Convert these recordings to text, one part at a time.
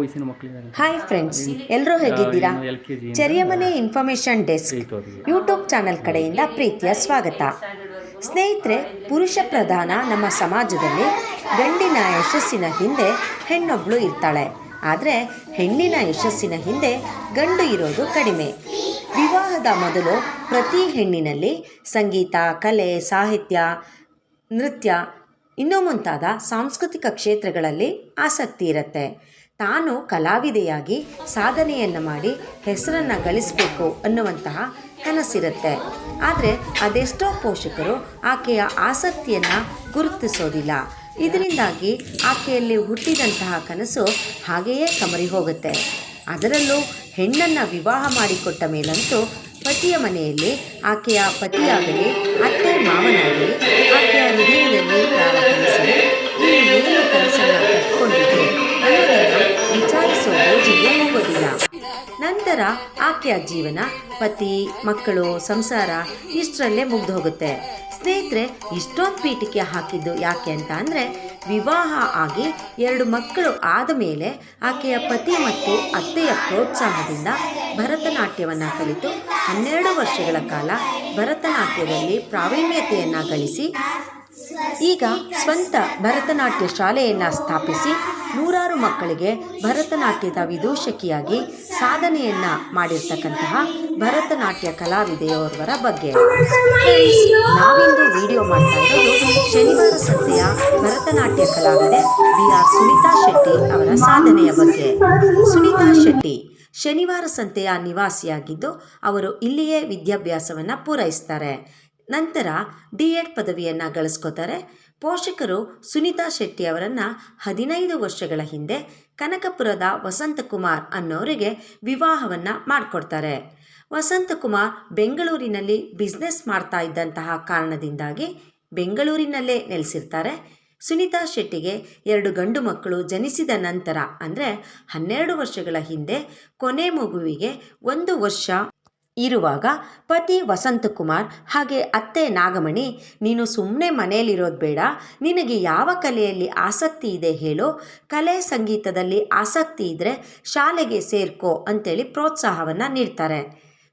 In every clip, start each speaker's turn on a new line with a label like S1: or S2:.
S1: ವಯಸ್ಸಿನ ಮಕ್ಕಳಿದ್ದಾರೆ
S2: hi friends ಎಲ್ಲರೂ ಹೇಗಿದ್ದೀರಾ? G information desk YouTube channel ಕಡೆಯಿಂದ ಪ್ರೀತಿಯ ಸ್ವಾಗತ. ಸ್ನೇಹಿತರೆ ಪುರುಷ ಪ್ರಧಾನ ನಮ್ಮ ಸಮಾಜದಲ್ಲಿ ಗಂಡಿನ ಯಶಸ್ಸಿನ ಹಿಂದೆ ಹೆಣ್ಣೊಬ್ಳು ಇರ್ತಾಳೆ. ಆದರೆ ಹೆಣ್ಣಿನ ಯಶಸ್ಸಿನ ಹಿಂದೆ ಗಂಡು ಇರೋದು ಕಡಿಮೆ. ವಿವಾಹದ ಮೊದಲು ಪ್ರತಿ ಹೆಣ್ಣಿನಲ್ಲಿ ಸಂಗೀತ ಕಲೆ ಸಾಹಿತ್ಯ ನೃತ್ಯ ಇನ್ನೂ ಮುಂತಾದ ಸಾಂಸ್ಕೃತಿಕ ಕ್ಷೇತ್ರಗಳಲ್ಲಿ ಆಸಕ್ತಿ ಇರುತ್ತೆ. ತಾನು ಕಲಾವಿದೆಯಾಗಿ ಸಾಧನೆಯನ್ನು ಮಾಡಿ ಹೆಸರನ್ನು ಗಳಿಸಬೇಕು ಅನ್ನುವಂತಹ ಕನಸಿರುತ್ತೆ. ಆದರೆ ಅದೆಷ್ಟೋ ಪೋಷಕರು ಆಕೆಯ ಆಸಕ್ತಿಯನ್ನು ಗುರುತಿಸೋದಿಲ್ಲ. ಇದರಿಂದಾಗಿ ಆಕೆಯಲ್ಲಿ ಹುಟ್ಟಿದಂತಹ ಕನಸು ಹಾಗೆಯೇ ಕಮರಿ ಹೋಗುತ್ತೆ. ಅದರಲ್ಲೂ ಹೆಣ್ಣನ್ನು ವಿವಾಹ ಮಾಡಿಕೊಟ್ಟ ಮೇಲಂತೂ ಪತಿಯ ಮನೆಯಲ್ಲಿ ಆಕೆಯ ಪತಿಯಾಗಲಿ, ಅತ್ತೆ ಮಾವನಾಗಲಿ ಆಕೆಯ ಹೃದಯದಲ್ಲಿ ಏನು ಕನಸನ್ನು ಅನ್ನೋದನ್ನು ರೋಜಿಗೆ ಹೋಗೋದಿಲ್ಲ ನಂತರ ಆಕೆಯ ಜೀವನ, ಪತಿ, ಮಕ್ಕಳು, ಸಂಸಾರ ಇಷ್ಟರಲ್ಲೇ ಮುಗ್ದು ಹೋಗುತ್ತೆ ಸ್ನೇಹಿತರೆ, ಇಷ್ಟೊಂದು ಪೀಠಿಕೆ ಹಾಕಿದ್ದು ಯಾಕೆ ಅಂತ ಅಂದರೆ, ವಿವಾಹ ಆಗಿ ಎರಡು ಮಕ್ಕಳು ಆದ ಮೇಲೆ ಆಕೆಯ ಪತಿ ಮತ್ತು ಅತ್ತೆಯ ಪ್ರೋತ್ಸಾಹದಿಂದ ಭರತನಾಟ್ಯವನ್ನು ಕಲಿತು ಹನ್ನೆರಡು ವರ್ಷಗಳ ಕಾಲ ಭರತನಾಟ್ಯದಲ್ಲಿ ಪ್ರಾವೀಣ್ಯತೆಯನ್ನು ಗಳಿಸಿ ಈಗ ಸ್ವಂತ ಭರತನಾಟ್ಯ ಶಾಲೆಯನ್ನು ಸ್ಥಾಪಿಸಿ ನೂರಾರು ಮಕ್ಕಳಿಗೆ ಭರತನಾಟ್ಯದ ವಿದೂಷಕಿಯಾಗಿ ಸಾಧನೆಯನ್ನ ಮಾಡಿರ್ತಕ್ಕಂತಹ ಭರತನಾಟ್ಯ ಕಲಾವಿದೆಯವರ ಬಗ್ಗೆ. ನಾವಿಂದು ವಿಡಿಯೋ ಮಾಡ್ತಾ ಇರೋದು ಶನಿವಾರ ಸಂತೆಯ ಭರತನಾಟ್ಯ ಕಲಾವಿದೆ ಬಿ ಆರ್ ಸುನೀತಾ ಶೆಟ್ಟಿ ಅವರ ಸಾಧನೆಯ ಬಗ್ಗೆ. ಸುನೀತಾ ಶೆಟ್ಟಿ, ಶನಿವಾರ ಸಂತೆಯ ನಿವಾಸಿಯಾಗಿದ್ದು ಅವರು ಇಲ್ಲಿಯೇ ವಿದ್ಯಾಭ್ಯಾಸವನ್ನು ಪೂರೈಸ್ತಾರೆ. ನಂತರ ಡಿ ಎಡ್ ಪದವಿಯನ್ನು ಗಳಿಸ್ಕೋತಾರೆ. ಪೋಷಕರು ಸುನೀತಾ ಶೆಟ್ಟಿ ಅವರನ್ನು ಹದಿನೈದು ವರ್ಷಗಳ ಹಿಂದೆ ಕನಕಪುರದ ವಸಂತಕುಮಾರ್ ಅನ್ನೋರಿಗೆ ವಿವಾಹವನ್ನು ಮಾಡಿಕೊಡ್ತಾರೆ. ವಸಂತಕುಮಾರ್ ಬೆಂಗಳೂರಿನಲ್ಲಿ ಬಿಸ್ನೆಸ್ ಮಾಡ್ತಾ ಇದ್ದಂತಹ ಕಾರಣದಿಂದಾಗಿ ಬೆಂಗಳೂರಿನಲ್ಲೇ ನೆಲೆಸಿರ್ತಾರೆ. ಸುನೀತಾ ಶೆಟ್ಟಿಗೆ ಎರಡು ಗಂಡು ಮಕ್ಕಳು ಜನಿಸಿದ ನಂತರ ಅಂದರೆ ಹನ್ನೆರಡು ವರ್ಷಗಳ ಹಿಂದೆ ಕೊನೆ ಮಗುವಿಗೆ ಒಂದು ವರ್ಷ ಇರುವಾಗ ಪತಿ ವಸಂತಕುಮಾರ್ ಹಾಗೆ ಅತ್ತೆ ನಾಗಮಣಿ, ನೀನು ಸುಮ್ಮನೆ ಮನೆಯಲ್ಲಿರೋದು ಬೇಡ, ನಿನಗೆ ಯಾವ ಕಲೆಯಲ್ಲಿ ಆಸಕ್ತಿ ಇದೆ ಹೇಳೋ, ಕಲೆ ಸಂಗೀತದಲ್ಲಿ ಆಸಕ್ತಿ ಇದ್ದರೆ ಶಾಲೆಗೆ ಸೇರ್ಕೋ ಅಂತೇಳಿ ಪ್ರೋತ್ಸಾಹವನ್ನು ನೀಡ್ತಾರೆ.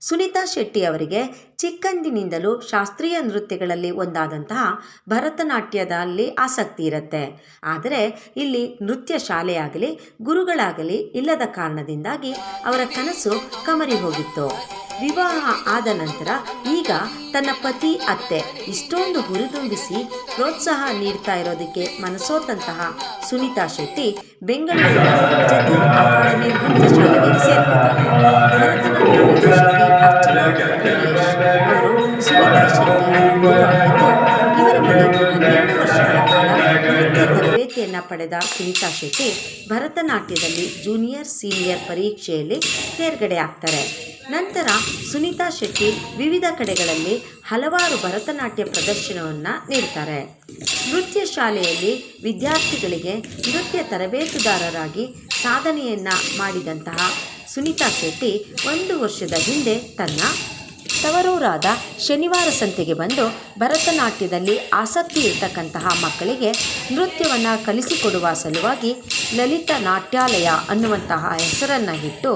S2: ಸುನೀತಾ ಶೆಟ್ಟಿ ಅವರಿಗೆ ಚಿಕ್ಕಂದಿನಿಂದಲೂ ಶಾಸ್ತ್ರೀಯ ನೃತ್ಯಗಳಲ್ಲಿ ಒಂದಾದಂತಹ ಭರತನಾಟ್ಯದಲ್ಲಿ ಆಸಕ್ತಿ ಇರುತ್ತೆ. ಆದರೆ ಇಲ್ಲಿ ನೃತ್ಯ ಶಾಲೆಯಾಗಲಿ, ಗುರುಗಳಾಗಲಿ ಇಲ್ಲದ ಕಾರಣದಿಂದಾಗಿ ಅವರ ಕನಸು ಕಮರಿ ಹೋಗಿತ್ತು. ವಿವಾಹ ಆದ ನಂತರ ಈಗ ತನ್ನ ಪತಿ, ಅತ್ತೆ ಇಷ್ಟೊಂದು ಹುರಿದುಂಬಿಸಿ ಪ್ರೋತ್ಸಾಹ ನೀಡ್ತಾ ಇರೋದಕ್ಕೆ ಮನಸೋತಂತಹ ಸುನೀತಾ ಶೆಟ್ಟಿ ಬೆಂಗಳೂರಿನ ಶೆಟ್ಟಿ ಪಡೆದ ಸುನೀತಾ ಶೆಟ್ಟಿ ಭರತನಾಟ್ಯದಲ್ಲಿ ಜೂನಿಯರ್, ಸೀನಿಯರ್ ಪರೀಕ್ಷೆಯಲ್ಲಿ ತೇರ್ಗಡೆ ಆಗ್ತಾರೆ. ನಂತರ ಸುನೀತಾ ಶೆಟ್ಟಿ ವಿವಿಧ ಕಡೆಗಳಲ್ಲಿ ಹಲವಾರು ಭರತನಾಟ್ಯ ಪ್ರದರ್ಶನವನ್ನು ನೀಡ್ತಾರೆ. ನೃತ್ಯ ಶಾಲೆಯಲ್ಲಿ ವಿದ್ಯಾರ್ಥಿಗಳಿಗೆ ನೃತ್ಯ ತರಬೇತುದಾರರಾಗಿ ಸಾಧನೆಯನ್ನು ಮಾಡಿದಂತಹ ಸುನೀತಾ ಶೆಟ್ಟಿ ಒಂದು ವರ್ಷದ ಹಿಂದೆ ತನ್ನ ತವರೂರಾದ ಶನಿವಾರ ಸಂತೆಗೆ ಬಂದು ಭರತನಾಟ್ಯದಲ್ಲಿ ಆಸಕ್ತಿ ಇರತಕ್ಕಂತಹ ಮಕ್ಕಳಿಗೆ ನೃತ್ಯವನ್ನು ಕಲಿಸಿಕೊಡುವ ಸಲುವಾಗಿ ಲಲಿತ ನಾಟ್ಯಾಲಯ ಅನ್ನುವಂತಹ ಹೆಸರನ್ನು ಇಟ್ಟು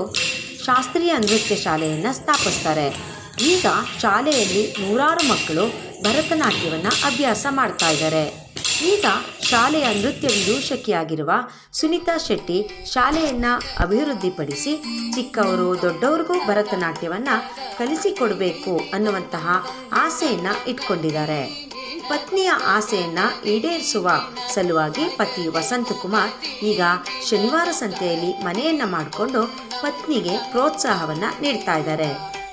S2: ಶಾಸ್ತ್ರೀಯ ನೃತ್ಯ ಶಾಲೆಯನ್ನು ಸ್ಥಾಪಿಸ್ತಾರೆ. ಈಗ ಶಾಲೆಯಲ್ಲಿ ನೂರಾರು ಮಕ್ಕಳು ಭರತನಾಟ್ಯವನ್ನು ಅಭ್ಯಾಸ ಮಾಡ್ತಾ ಇದ್ದಾರೆ. ಈಗ ಶಾಲೆಯ ನೃತ್ಯ ವಿದೂಷಕಿಯಾಗಿರುವ ಸುನೀತಾ ಶೆಟ್ಟಿ ಶಾಲೆಯನ್ನು ಅಭಿವೃದ್ಧಿಪಡಿಸಿ ಚಿಕ್ಕವರು ದೊಡ್ಡವ್ರಿಗೂ ಭರತನಾಟ್ಯವನ್ನು ಕಲಿಸಿಕೊಡಬೇಕು ಅನ್ನುವಂತಹ ಆಸೆಯನ್ನು ಇಟ್ಕೊಂಡಿದ್ದಾರೆ. ಪತ್ನಿಯ ಆಸೆಯನ್ನು ಈಡೇರಿಸುವ ಸಲುವಾಗಿ ಪತಿ ವಸಂತಕುಮಾರ್ ಈಗ ಶನಿವಾರ ಸಂತೆಯಲ್ಲಿ ಮನೆಯನ್ನ ಮಾಡಿಕೊಂಡು ಪತ್ನಿಗೆ ಪ್ರೋತ್ಸಾಹವನ್ನ ನೀಡ್ತಾ ಇದ್ದಾರೆ.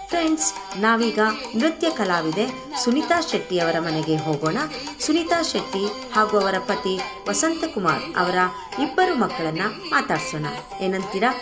S2: ಫ್ರೆಂಡ್ಸ್, ನಾವೀಗ ನೃತ್ಯ ಕಲಾವಿದೆ ಸುನೀತಾ ಶೆಟ್ಟಿ ಅವರ ಮನೆಗೆ ಹೋಗೋಣ. ಸುನೀತಾ ಶೆಟ್ಟಿ ಹಾಗೂ ಅವರ ಪತಿ ವಸಂತಕುಮಾರ್ ಅವರ ಇಬ್ಬರು ಮಕ್ಕಳನ್ನ ಮಾತಾಡ್ಸೋಣ. ಏನಂತೀರಾ?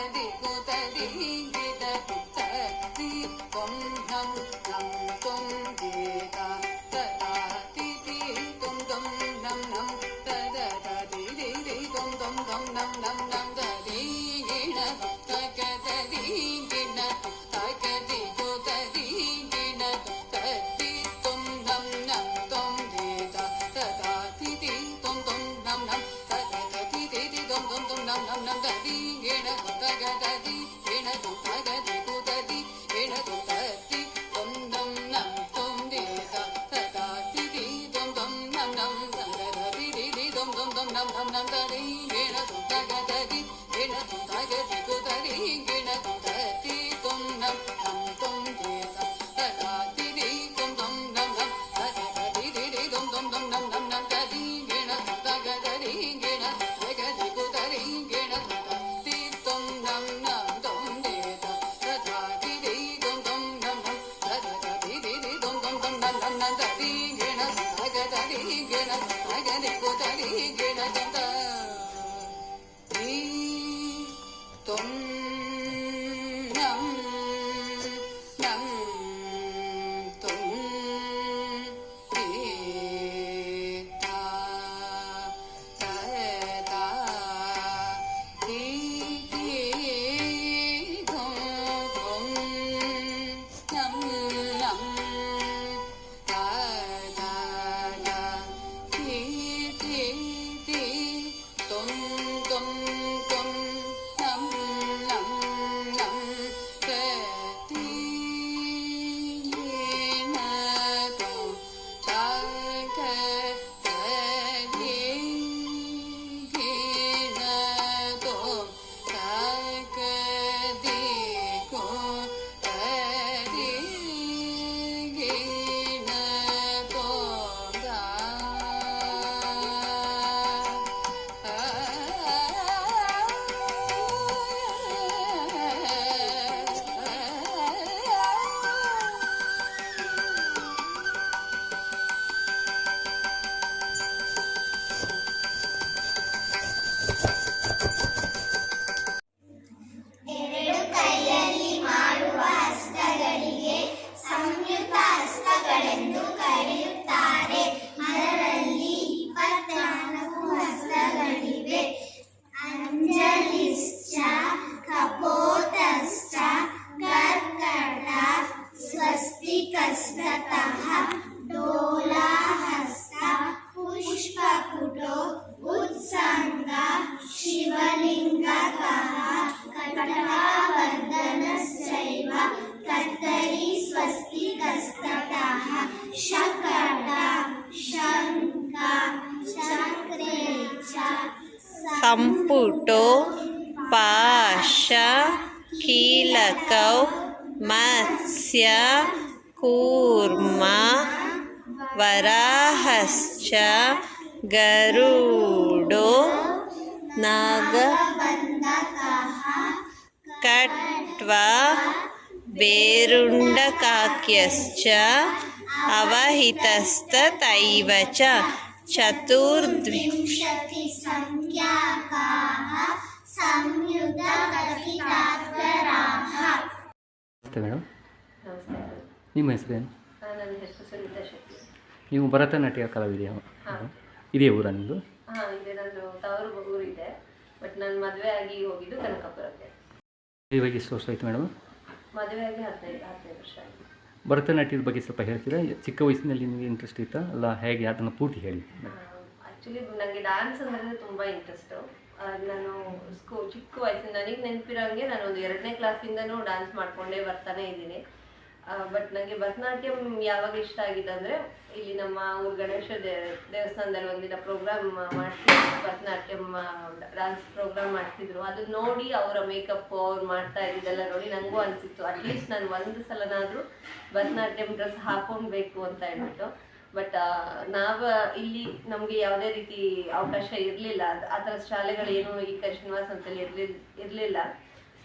S3: సంపుటో పాష కీలకౌ మత్స్య కూర్మ వరాహశ్చ గరుడో నాగ కట్వా వేరుండకాక్యశ్చ అవహితస్తతైవ చ ಚತುರ್ದ್ವಿ
S4: विंशति संख्याकाः संयुतकथितात्तराः
S5: ನಮಸ್ತೆ ಮೇಡಮ್
S6: ನಮಸ್ತೆ ಸರ್
S5: ನಿಮ್ಮ ಹೆಸರೇನು
S6: ಆ, ನನ್ನ ಹೆಸರು ಸುನೀತಾ ಶೆಟ್ಟಿ
S5: ನೀವು ಭರತನಾಟ್ಯ ಕಲಾವಿದೆಯ ಮೇಡಮ್ ಇದೇ ಊರ ನಿಮ್ಮದು
S6: ಹಾಂ ಇದೆ ನಂದು ತವರು ಊರು ಇದೆ ಬಟ್ ನಾನು ಮದುವೆ ಆಗಿ ಹೋಗಿದ್ದು ಕನಕಪುರಕ್ಕೆ
S5: ಇವಾಗ ಎಷ್ಟು ವರ್ಷ ಆಯಿತು ಮೇಡಮ್
S6: ಮದುವೆ ಆಗಿ ಹದಿನೈದು ಹದಿನೈದು ವರ್ಷ ಆಗಿದೆ
S5: ಭರತನಾಟ್ಯದ ಬಗ್ಗೆ ಸ್ವಲ್ಪ ಹೇಳ್ತೀರಾ? ಚಿಕ್ಕ ವಯಸ್ಸಿನಲ್ಲಿ ನಿಮಗೆ ಇಂಟ್ರೆಸ್ಟ್ ಇತ್ತಾ? ಅಲ್ಲ ಹೇಗೆ? ಅದನ್ನು ಪೂರ್ತಿ ಹೇಳಿ.
S6: ಆ್ಯಕ್ಚುಲಿ ನನಗೆ ಡ್ಯಾನ್ಸ್ ಅಂದರೆ ತುಂಬ ಇಂಟ್ರೆಸ್ಟು ನಾನು ಸ್ಕೂ ಚಿಕ್ಕ ವಯಸ್ಸಿನ ನನಗೆ ನೆನಪಿರೋಂಗೆ ನಾನು ಒಂದು ಎರಡನೇ ಕ್ಲಾಸಿಂದನೂ ಡ್ಯಾನ್ಸ್ ಮಾಡಿಕೊಂಡೇ ಬರ್ತಾನೆ ಇದ್ದೀನಿ. ಬಟ್ ನನಗೆ ಭರತನಾಟ್ಯಂ ಯಾವಾಗ ಇಷ್ಟ ಆಗಿದೆ ಅಂದರೆ ಇಲ್ಲಿ ನಮ್ಮ ಊರು ಗಣೇಶ ದೇವಸ್ಥಾನದಲ್ಲಿ ಒಂದಿನ ಪ್ರೋಗ್ರಾಮ್ ಮಾಡಿಸಿದ್ರು ಭರತನಾಟ್ಯಂ ಡಾನ್ಸ್ ಪ್ರೋಗ್ರಾಮ್ ಮಾಡಿಸಿದ್ರು. ಅದನ್ನ ನೋಡಿ ಅವರ ಮೇಕಪ್ ಅವ್ರು ಮಾಡ್ತಾ ಇದ್ದಿದ್ದೆಲ್ಲ ನೋಡಿ ನನಗೂ ಅನಿಸಿತ್ತು. ಅಟ್ಲೀಸ್ಟ್ ನಾನು ಒಂದು ಸಲನಾದರೂ ಭರತನಾಟ್ಯಂ ಡ್ರೆಸ್ ಹಾಕೊಳ್ಬೇಕು ಅಂತ ಹೇಳ್ಬಿಟ್ಟು. ಬಟ್ ನಾವು ಇಲ್ಲಿ ನಮಗೆ ಯಾವುದೇ ರೀತಿ ಅವಕಾಶ ಇರಲಿಲ್ಲ. ಆ ಥರ ಶಾಲೆಗಳೇನು ಈ ಕ ಶ್ರೀನಿವಾಸ ಅಂತಲ್ಲಿ ಇರಲಿಲ್ಲ ಇರಲಿಲ್ಲ.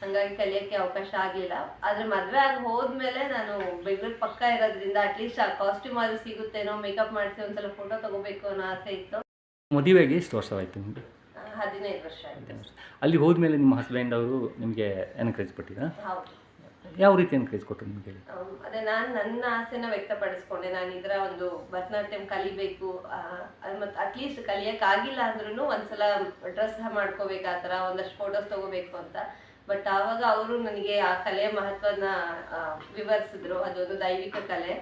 S6: ಹಾಗಾಗಿ ಕಲಿಯೋಕ್ಕೆ ಅವಕಾಶ ಆಗಲಿಲ್ಲ. ಆದರೆ ಮದುವೆ ಆಗಿ ಹೋದ್ಮೇಲೆ ನಾನು ಬೆಂಗಳೂರು ಪಕ್ಕ ಇರೋದ್ರಿಂದ ಅಟ್ಲೀಸ್ಟ್ ಆ ಕಾಸ್ಟ್ಯೂಮ್ ಆದರೂ ಸಿಗುತ್ತೇನೋ ಮೇಕಪ್ ಮಾಡಿಸಿ ಒಂದ್ಸಲ ಫೋಟೋ ತಗೋಬೇಕು ಅನ್ನೋ ಆಸೆ ಇತ್ತು.
S5: ಮದುವೆಗೆ ಎಷ್ಟು ವರ್ಷವಾಯಿತು ನಿಮಗೆ?
S6: ಹದಿನೈದು ವರ್ಷ ಆಯಿತು.
S5: ಅಲ್ಲಿ ಹೋದ್ಮೇಲೆ ನಿಮ್ಮ ಹಸ್ಬೆಂಡ್ ಅವರು ನಿಮಗೆ ಎನ್ಕರೇಜ್ ಕೊಟ್ಟಿದ್ರಾ
S6: ಹೌದು.
S5: ಯಾವ ರೀತಿ ಎನ್ಕರೇಜ್ ಕೊಟ್ಟರು ನಿಮಗೆ
S6: ಅದೇ ನಾನು ನನ್ನ ಆಸೆನ ವ್ಯಕ್ತಪಡಿಸ್ಕೊಂಡೆ. ನಾನು ಇದರ ಒಂದು ಭರತನಾಟ್ಯಂ ಕಲಿಬೇಕು. ಮತ್ತು ಅಟ್ಲೀಸ್ಟ್ ಕಲಿಯೋಕ್ಕಾಗಿಲ್ಲ ಅಂದ್ರೂ ಒಂದ್ಸಲ ಡ್ರೆಸ್ ಮಾಡ್ಕೋಬೇಕು ಆ ಥರ ಒಂದಷ್ಟು ಫೋಟೋಸ್ ತಗೋಬೇಕು ಅಂತ. ಬಟ್ ಆವಾಗ ಅವರು ನನಗೆ ಆ ಕಲೆಯ ಮಹತ್ವನ ವಿವರಿಸಿದ್ರು. ಅದೊಂದು ದೈವಿಕ ಕಲೆ.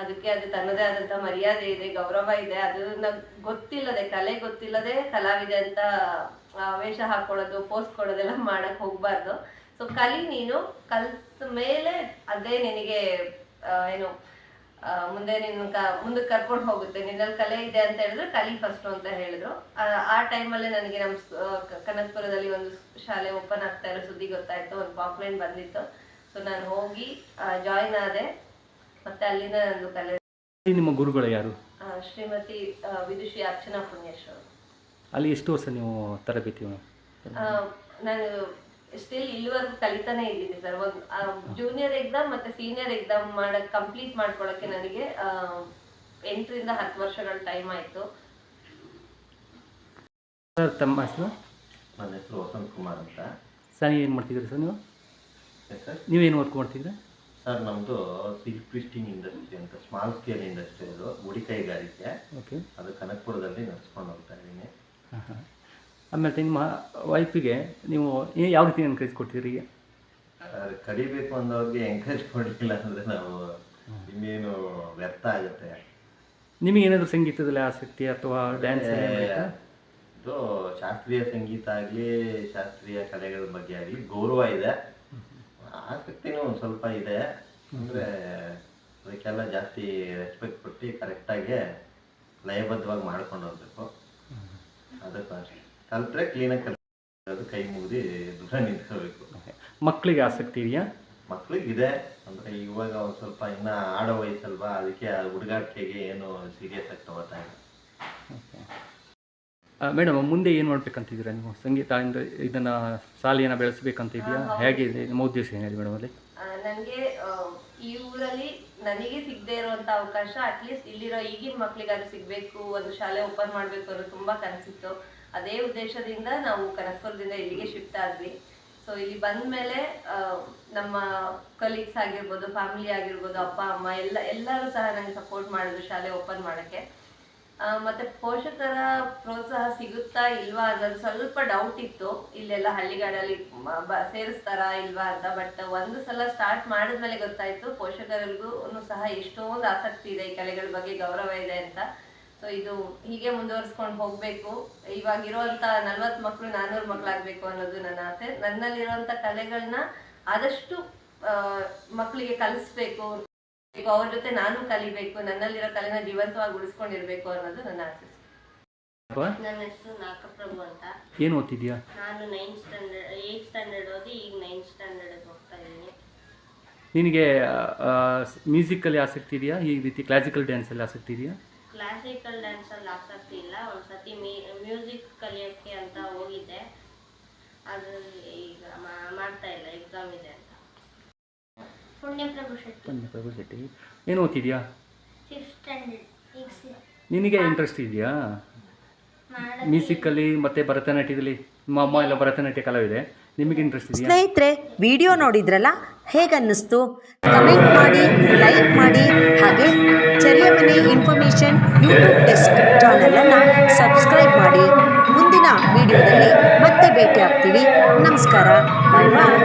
S6: ಅದಕ್ಕೆ ಅದು ತನ್ನದೇ ಆದಂತ ಮರ್ಯಾದೆ ಇದೆ, ಗೌರವ ಇದೆ. ಅದನ್ನ ಗೊತ್ತಿಲ್ಲದೆ, ಕಲೆ ಗೊತ್ತಿಲ್ಲದೆ ಕಲಾವಿದೆ ಅಂತ ವೇಷ ಹಾಕೊಳ್ಳೋದು ಪೋಸ್ಟ್ ಕೊಡೋದೆಲ್ಲ ಮಾಡಕ್ ಹೋಗ್ಬಾರ್ದು. ಸೊ ಕಲಿ ನೀನು ಕಲ್ತ ಮೇಲೆ ಅದೇ ನಿನಗೆ ಏನು ಮುಂದೆ ನಿನ್ನ ಕ ಮುಂದಕ್ಕೆ ಕರ್ಕೊಂಡು ಹೋಗುತ್ತೆ. ನಿನ್ನಲ್ಲಿ ಕಲೆ ಇದೆ ಅಂತ ಹೇಳಿದ್ರು ಕಲಿ ಫಸ್ಟ್ ಅಂತ ಹೇಳಿದ್ರು. ಆ, ಟೈಮಲ್ಲೇ ನನಗೆ ನಮ್ಮ ಕನಕಪುರದಲ್ಲಿ ಒಂದು ಶಾಲೆ ಓಪನ್ ಆಗ್ತಾ ಇರೋ ಸುದ್ದಿ ಗೊತ್ತಾಯ್ತು. ಒಂದು ಪಾಂಪ್ಲೆಂಟ್ ಬಂದಿತ್ತು. ಸೊ ನಾನು ಹೋಗಿ ಜಾಯಿನ್ ಆದೆ. ಮತ್ತೆ ಅಲ್ಲಿಂದ ನಂದು ಕಲೆ
S5: ನಿಮ್ಮ ಗುರುಗಳು ಯಾರು?
S6: ಶ್ರೀಮತಿ ವಿದುಷಿ ಅರ್ಚನಾ ಪುಣ್ಯೇಶ್ವರ್.
S5: ಅಲ್ಲಿ ಎಷ್ಟು ವರ್ಷ ನೀವು ತರಬೇತಿ
S6: ನಾನು ಸ್ಟಿಲ್ ಇಲ್ಲಿವರೆಗೂ ಕಲಿತಾನೆ ಇದ್ದೀನಿ ಸರ್ ಒಂದು ಜೂನಿಯರ್ ಎಕ್ಸಾಮ್ ಮತ್ತೆ ಸೀನಿಯರ್ ಎಕ್ಸಾಮ್ ಮಾಡಕ್ ಕಂಪ್ಲೀಟ್ ಮಾಡ್ಕೊಳಕ್ಕೆ ನನಗೆ ಎಂಟರಿಂದ ಹತ್ತು ವರ್ಷಗಳ ಟೈಮ್ ಆಯ್ತು.
S5: ಸರ್ ತಮ್ಮ ಹೆಸರು?
S7: ನನ್ನ ಹೆಸರು ವಸಂತ್ ಕುಮಾರ್ ಅಂತ.
S5: ಸರ್ ಏನು ಮಾಡ್ತಿದ್ರಿ ಸರ್ ನೀವು?
S7: ಏನ್ ಸರ್
S5: ನೀವೇನು ವರ್ಕ್ ಮಾಡ್ತಿದ್ರಿ?
S7: ಸರ್ ನಮ್ಮದು ಸಿಲ್ಕ್ ಟ್ವಿಸ್ಟಿಂಗ್ ಇಂಡಸ್ಟ್ರಿ ಅಂತ ಸ್ಮಾಲ್ ಸ್ಕೇಲ್ ಇಂಡಸ್ಟ್ರಿ ಅದು ಗುಡಿಕೈಗಾರಿಕೆ
S5: ಓಕೆ
S7: ಅದು ಕನಕಪುರದಲ್ಲಿ ನಡೆಸ್ಕೊಂಡು ಹೋಗ್ತಾ ಇದ್ದೀನಿ.
S5: ಹಾಂ ಹಾಂ ಆಮೇಲೆ ನಿಮ್ಮ ವೈಫಿಗೆ ನೀವು ಯಾವ ರೀತಿ ಎನ್ಕರೇಜ್ ಕೊಡ್ತೀರಿ?
S7: ಅದು ಕಲಿಬೇಕು ಅನ್ನೋರಿಗೆ ಎನ್ಕರೇಜ್ ಕೊಡಲಿಲ್ಲ ಅಂದರೆ ನಾವು ಇನ್ನೇನು ವ್ಯರ್ಥ ಆಗುತ್ತೆ.
S5: ನಿಮಗೆ ಏನಾದರೂ ಸಂಗೀತದಲ್ಲಿ ಆಸಕ್ತಿ ಅಥವಾ ಡ್ಯಾನ್ಸ್
S7: ಇದು ಶಾಸ್ತ್ರೀಯ ಸಂಗೀತ ಆಗಲಿ ಶಾಸ್ತ್ರೀಯ ಕಲೆಗಳ ಬಗ್ಗೆ ಆಗಲಿ ಗೌರವ ಇದೆ. ಆಸಕ್ತಿನೂ ಒಂದು ಸ್ವಲ್ಪ ಇದೆ. ಅಂದರೆ ಅದಕ್ಕೆಲ್ಲ ಜಾಸ್ತಿ ರೆಸ್ಪೆಕ್ಟ್ ಕೊಟ್ಟು ಕರೆಕ್ಟಾಗಿ ಲಯಬದ್ಧವಾಗಿ ಮಾಡ್ಕೊಂಡು ಹೋಗ್ಬೇಕು. ಅದಕ್ಕೆ ಅಷ್ಟೇ. ಕಲ್ತ್ರೆ ಕ್ಲೀನಾಗಿ ಕಲ್ ಕೈ ಮುಗಿದು ದೂರ ನಿಂತ್ಕೋಬೇಕು.
S5: ಮಕ್ಕಳಿಗೆ ಆಸಕ್ತಿ ಇದೆಯಾ?
S7: ಮಕ್ಳಿಗಿದೆ ಅಂದರೆ ಇವಾಗ ಒಂದು ಸ್ವಲ್ಪ ಇನ್ನೂ ಆಡೋ ವಯಸ್ಸಲ್ವಾ ಅದಕ್ಕೆ ಆ ಹುಡುಗಾಟಿಕೆಗೆ ಏನು ಸೀರಿಯಸ್ ಆಗಿ ತಗೋತಾ ಇಲ್ಲ.
S5: ಮೇಡಮ್ ಮುಂದೆ ಏನು ಮಾಡ್ಬೇಕಂತಿದ್ದೀರಾ ನೀವು? ಸಂಗೀತ ಇಂದ ಇದನ್ನು ಶಾಲೆಯನ್ನು ಬೆಳೆಸಬೇಕಂತ ಇದೆಯಾ? ಹೇಗೆ ಇದೆ? ನಿಮ್ಮ ಉದ್ದೇಶ ಏನಿದೆ ಮೇಡಮ್ ಅಲ್ಲಿ?
S6: ನನಗೆ ಈ ಊರಲ್ಲಿ ನನಗೆ ಸಿಗದೆ ಇರುವಂತ ಅವಕಾಶ ಅಟ್ಲೀಸ್ಟ್ ಇಲ್ಲಿರೋ ಈಗಿನ ಮಕ್ಕಳಿಗಾದ್ರೂ ಸಿಗಬೇಕು ಒಂದು ಶಾಲೆ ಓಪನ್ ಮಾಡಬೇಕು ಅನ್ನೋ ತುಂಬಾ ಕನಸಿತ್ತು. ಅದೇ ಉದ್ದೇಶದಿಂದ ನಾವು ಕನಕಪುರದಿಂದ ಇಲ್ಲಿಗೆ ಶಿಫ್ಟ್ ಆದ್ವಿ. ಸೊ ಇಲ್ಲಿ ಬಂದ ಮೇಲೆ ನಮ್ಮ ಕಲೀಗ್ಸ್ ಆಗಿರ್ಬೋದು ಫ್ಯಾಮಿಲಿ ಆಗಿರ್ಬೋದು, ಅಪ್ಪ, ಅಮ್ಮ, ಎಲ್ಲ, ಎಲ್ಲರೂ ಸಹ ನನಗೆ ಸಪೋರ್ಟ್ ಮಾಡಿದ್ರು ಶಾಲೆ ಓಪನ್ ಮಾಡೋಕ್ಕೆ. ಮತ್ತೆ ಪೋಷಕರ ಪ್ರೋತ್ಸಾಹ ಸಿಗುತ್ತಾ ಇಲ್ವಾ ಅನ್ನೋದು ಸ್ವಲ್ಪ ಡೌಟ್ ಇತ್ತು. ಇಲ್ಲೆಲ್ಲ ಹಳ್ಳಿಗಾಡಲ್ಲಿ ಸೇರಿಸ್ತಾರಾ ಇಲ್ವಾ ಅಂತ ಬಟ್ ಒಂದು ಸಲ ಸ್ಟಾರ್ಟ್ ಮಾಡಿದ್ಮೇಲೆ ಗೊತ್ತಾಯ್ತು, ಪೋಷಕರಿಗೂ ಸಹ ಎಷ್ಟೊಂದು ಆಸಕ್ತಿ ಇದೆ ಈ ಕಲೆಗಳ ಬಗ್ಗೆ ಗೌರವ ಇದೆ ಅಂತ. ಸೊ ಇದು ಹೀಗೆ ಮುಂದುವರಿಸ್ಕೊಂಡು ಹೋಗ್ಬೇಕು. ಇವಾಗ ಇರುವಂತ ನಲ್ವತ್ತು ಮಕ್ಕಳು ನಾನ್ನೂರು ಮಕ್ಕಳಾಗ್ಬೇಕು ಅನ್ನೋದು ನನ್ನ ಆಸೆ. ನನ್ನಲ್ಲಿರುವಂತ ಕಲೆಗಳನ್ನ ಆದಷ್ಟು ಆ, ಮಕ್ಕಳಿಗೆ ಕಲಿಸ್ಬೇಕು. ಈಗ ಅವ್ರ ಜೊತೆ ನಾನು ಕಲಿಬೇಕು. ನನ್ನಲ್ಲಿರೋ ಕಲೆನ ಜೀವಂತವಾಗಿ ಉಳಿಸ್ಕೊಂಡಿರ್ಬೇಕು ಅನ್ನೋದು ನನ್ನ ಆಸೆ.
S8: ನನ್ನ ಹೆಸರು ನಾಗಪ್ರಭು ಅಂತ.
S5: ಏನು ಓದ್ತಿದ್ಯಾ?
S8: ನಾನು ನೈನ್ತ್ ಸ್ಟ್ಯಾಂಡರ್ಡ್ ಏಯ್ಟ್ ಸ್ಟ್ಯಾಂಡರ್ಡ್ ಓದಿ ಈಗ ನೈನ್ತ್ ಸ್ಟ್ಯಾಂಡರ್ಡ್ ಹೋಗ್ತಾ ಇದ್ದೀನಿ.
S5: ನಿನಗೆ ಮ್ಯೂಸಿಕಲ್ಲಿ ಆಸಕ್ತಿ ಇದೆಯಾ? ಈ ರೀತಿ ಕ್ಲಾಸಿಕಲ್ ಡ್ಯಾನ್ಸಲ್ಲಿ ಆಸಕ್ತಿ ಇದೆಯಾ?
S8: ಕ್ಲಾಸಿಕಲ್ ಡ್ಯಾನ್ಸಲ್ಲಿ ಆಸಕ್ತಿ ಇಲ್ಲ. ಒಂದು ಸತಿ ಮ್ಯೂಸಿಕ್ ಕಲಿಯೋಕ್ಕೆ ಅಂತ ಹೋಗಿದ್ದೆ. ಅದು ಈಗ ಮಾಡ್ತಾ ಇಲ್ಲ ಎಕ್ಸಾಮ್ ಇದೆ ಅಂತ.
S4: ಪುಣ್ಯಪ್ರಭು ಶೆಟ್ಟಿ.
S5: ಶೆಟ್ಟಿ. ಏನು ಓದ್ತಿದ್ಯಾ?
S4: ಫಿಫ್ತ್ ಸ್ಟ್ಯಾಂಡರ್ಡ್ ಈಗ ಸಿ-
S5: ನಿನಗೆ ಇಂಟ್ರೆಸ್ಟ್ ಇದೆಯಾ? ಮ್ಯೂಸಿಕ್ಕಲ್ಲಿ ಮತ್ತು ಭರತನಾಟ್ಯದಲ್ಲಿ ನಿಮ್ಮ ಅಮ್ಮ ಎಲ್ಲ ಭರತನಾಟ್ಯ ಕಲಾವಿದೆ. ನಿಮಗೆ ಇಂಟ್ರೆಸ್ಟ್ ಇದೆಯಾ?
S2: ಸ್ನೇಹಿತರೆ ವಿಡಿಯೋ ನೋಡಿದ್ರಲ್ಲ? ಹೇಗನ್ನಿಸ್ತು ಕಮೆಂಟ್ ಮಾಡಿ ಲೈಕ್ ಮಾಡಿ, ಹಾಗೆ ಚರಿಯಮನೆ ಇನ್ಫಾರ್ಮೇಷನ್ ಯೂಟ್ಯೂಬ್ ಡೆಸ್ಕ್ ಚಾನಲನ್ನು ಸಬ್ಸ್ಕ್ರೈಬ್ ಮಾಡಿ. ಮುಂದಿನ ವಿಡಿಯೋದಲ್ಲಿ ಮತ್ತೆ ಭೇಟಿ ಆಗ್ತೀವಿ ನಮಸ್ಕಾರ. ಬಾಯ್ ಬಾಯ್